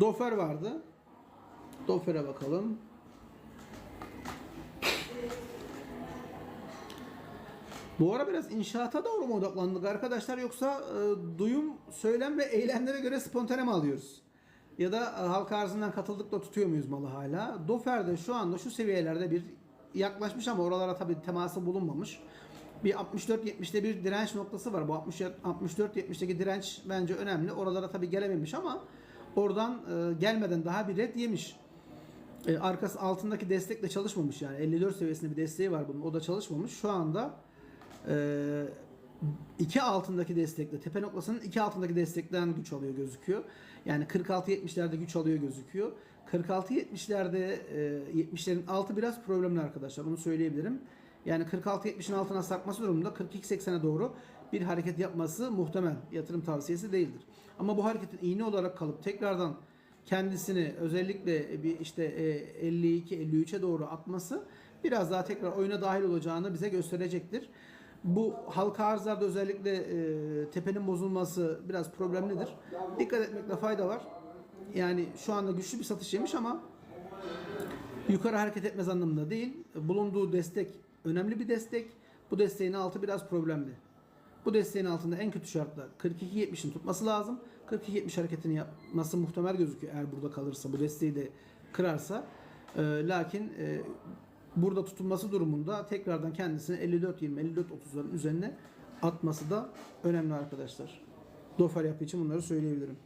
Dofer vardı. Dofer'e bakalım. Bu ara biraz inşaata doğru mu odaklandık arkadaşlar yoksa e, duyum, söylem ve eylemlere göre spontane mi alıyoruz? Ya da e, halka arzından katıldık da tutuyor muyuz malı hala? Dofer'de şu anda şu seviyelerde bir yaklaşmış ama oralara tabii teması bulunmamış. Bir 64-70'de bir direnç noktası var. Bu 64-70'deki direnç bence önemli. Oralara tabii gelememiş ama oradan e, gelmeden daha bir red yemiş. E, arkası altındaki destekle çalışmamış yani 54 seviyesinde bir desteği var bunun. O da çalışmamış. Şu anda e, iki altındaki destekle tepe noktasının iki altındaki destekten güç alıyor gözüküyor. Yani 46-70'lerde güç alıyor gözüküyor. 46-70'lerde e, 70'lerin altı biraz problemli arkadaşlar. Onu söyleyebilirim. Yani 46-70'in altına sarkması durumunda 42-80'e doğru bir hareket yapması muhtemel. Yatırım tavsiyesi değildir. Ama bu hareketin iğne olarak kalıp tekrardan kendisini özellikle bir işte e, 52-53'e doğru atması biraz daha tekrar oyuna dahil olacağını bize gösterecektir. Bu halka arzlarda özellikle e, tepenin bozulması biraz problemlidir. Dikkat etmekte fayda var. Yani şu anda güçlü bir satış yemiş ama yukarı hareket etmez anlamında değil. Bulunduğu destek önemli bir destek. Bu desteğin altı biraz problemli. Bu desteğin altında en kötü şartla 42-70'in tutması lazım. 42-70 hareketini yapması muhtemel gözüküyor eğer burada kalırsa, bu desteği de kırarsa. Ee, lakin e, burada tutulması durumunda tekrardan kendisini 54-20, 54-30'ların üzerine atması da önemli arkadaşlar. Dofer yapı için bunları söyleyebilirim.